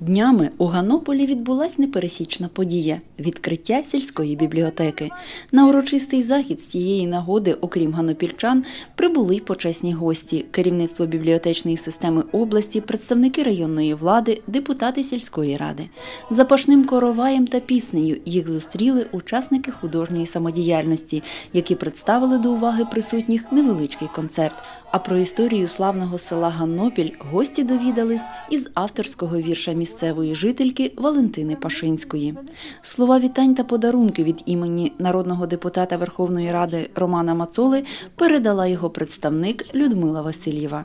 Днями у Ганополі відбулась непересічна подія відкриття сільської бібліотеки. На урочистий захід з цієї нагоди, окрім ганопільчан, прибули й почесні гості, керівництво бібліотечної системи області, представники районної влади, депутати сільської ради. Запашним короваєм та піснею їх зустріли учасники художньої самодіяльності, які представили до уваги присутніх невеличкий концерт. А про історію славного села Ганнопіль гості довідались із авторського вірша місцевої жительки Валентини Пашинської. Слова вітань та подарунки від імені народного депутата Верховної Ради Романа Мацоли передала його представник Людмила Васильєва.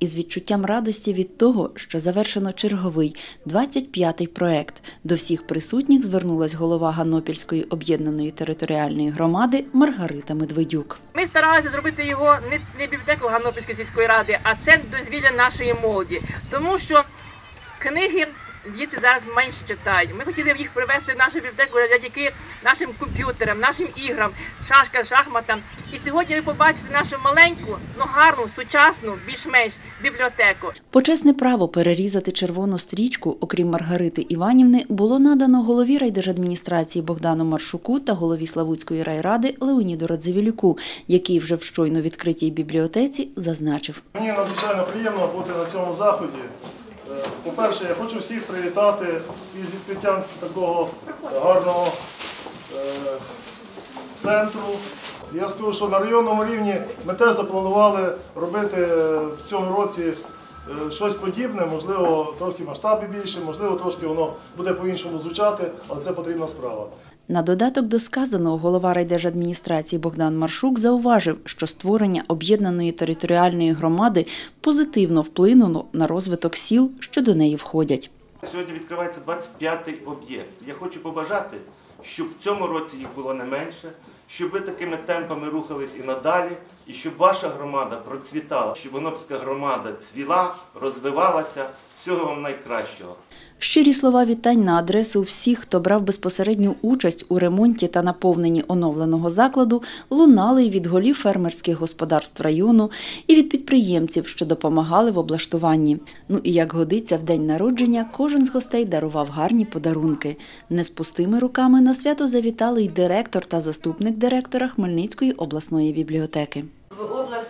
Із відчуттям радості від того, що завершено черговий 25-й проект, до всіх присутніх звернулась голова Ганопільської об'єднаної територіальної громади Маргарита Медведюк. Ми старалися зробити його не, бібліотеку Ганопільської сільської ради, а центр дозвілля нашої молоді. Тому що книги діти зараз менше читають. Ми хотіли їх привести в нашу бібліотеку завдяки нашим комп'ютерам, нашим іграм, шашкам, шахматам. І сьогодні ви побачите нашу маленьку, ну гарну, сучасну, більш-менш бібліотеку. Почесне право перерізати червону стрічку, окрім Маргарити Іванівни, було надано голові райдержадміністрації Богдану Маршуку та голові Славутської райради Леоніду Радзивілюку, який вже в щойно відкритій бібліотеці зазначив. Мені надзвичайно приємно бути на цьому заході. Е, По-перше, я хочу всіх привітати із відкриттям такого гарного е, центру. Я скажу, що на районному рівні ми теж запланували робити е, в цьому році щось подібне, можливо, трохи масштаби більше, можливо, трошки воно буде по-іншому звучати, але це потрібна справа. На додаток до сказаного голова райдержадміністрації Богдан Маршук зауважив, що створення об'єднаної територіальної громади позитивно вплинуло на розвиток сіл, що до неї входять. Сьогодні відкривається 25-й об'єкт. Я хочу побажати, щоб в цьому році їх було не менше, щоб ви такими темпами рухались і надалі, і щоб ваша громада процвітала, щоб Онопська громада цвіла, розвивалася. Всього вам найкращого. Щирі слова вітань на адресу всіх, хто брав безпосередню участь у ремонті та наповненні оновленого закладу, лунали й від голів фермерських господарств району, і від підприємців, що допомагали в облаштуванні. Ну і як годиться в день народження, кожен з гостей дарував гарні подарунки. Не з пустими руками на свято завітали й директор та заступник директора Хмельницької обласної бібліотеки.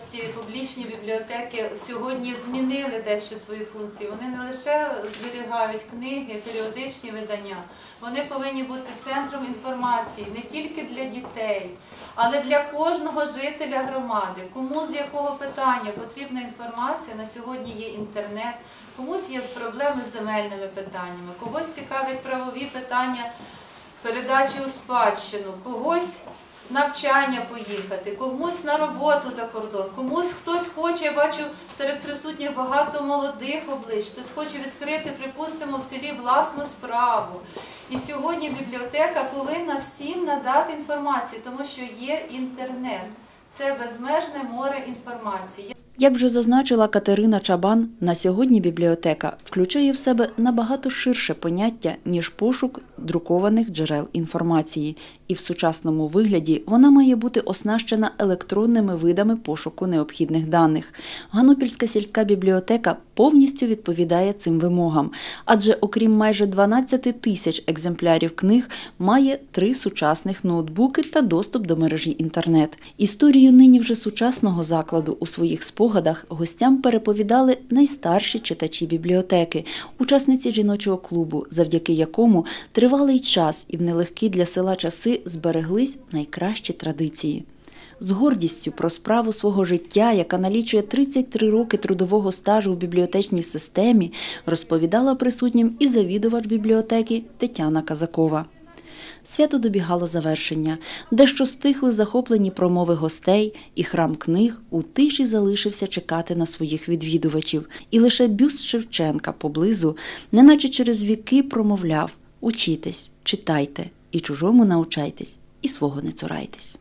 Області публічні бібліотеки сьогодні змінили дещо свої функції. Вони не лише зберігають книги, періодичні видання, вони повинні бути центром інформації не тільки для дітей, але для кожного жителя громади. Кому з якого питання потрібна інформація на сьогодні є інтернет, комусь є проблеми з земельними питаннями, когось цікавить правові питання передачі у спадщину, когось навчання поїхати, комусь на роботу за кордон, комусь хтось хоче, я бачу серед присутніх багато молодих облич, хтось хоче відкрити, припустимо, в селі власну справу. І сьогодні бібліотека повинна всім надати інформацію, тому що є інтернет. Це безмежне море інформації. Як вже зазначила Катерина Чабан, на сьогодні бібліотека включає в себе набагато ширше поняття, ніж пошук друкованих джерел інформації, і в сучасному вигляді вона має бути оснащена електронними видами пошуку необхідних даних. Ганопільська сільська бібліотека повністю відповідає цим вимогам, адже окрім майже 12 тисяч екземплярів книг, має три сучасних ноутбуки та доступ до мережі інтернет. Історію нині вже сучасного закладу у своїх спогадах гостям переповідали найстарші читачі бібліотеки, учасниці жіночого клубу, завдяки якому тривалий час і в нелегкі для села часи збереглись найкращі традиції. З гордістю про справу свого життя, яка налічує 33 роки трудового стажу в бібліотечній системі, розповідала присутнім і завідувач бібліотеки Тетяна Казакова. Свято добігало завершення, дещо стихли захоплені промови гостей, і храм книг у тиші залишився чекати на своїх відвідувачів, і лише бюст Шевченка поблизу, неначе через віки, промовляв Учітесь, читайте, і чужому научайтесь, і свого не цурайтесь.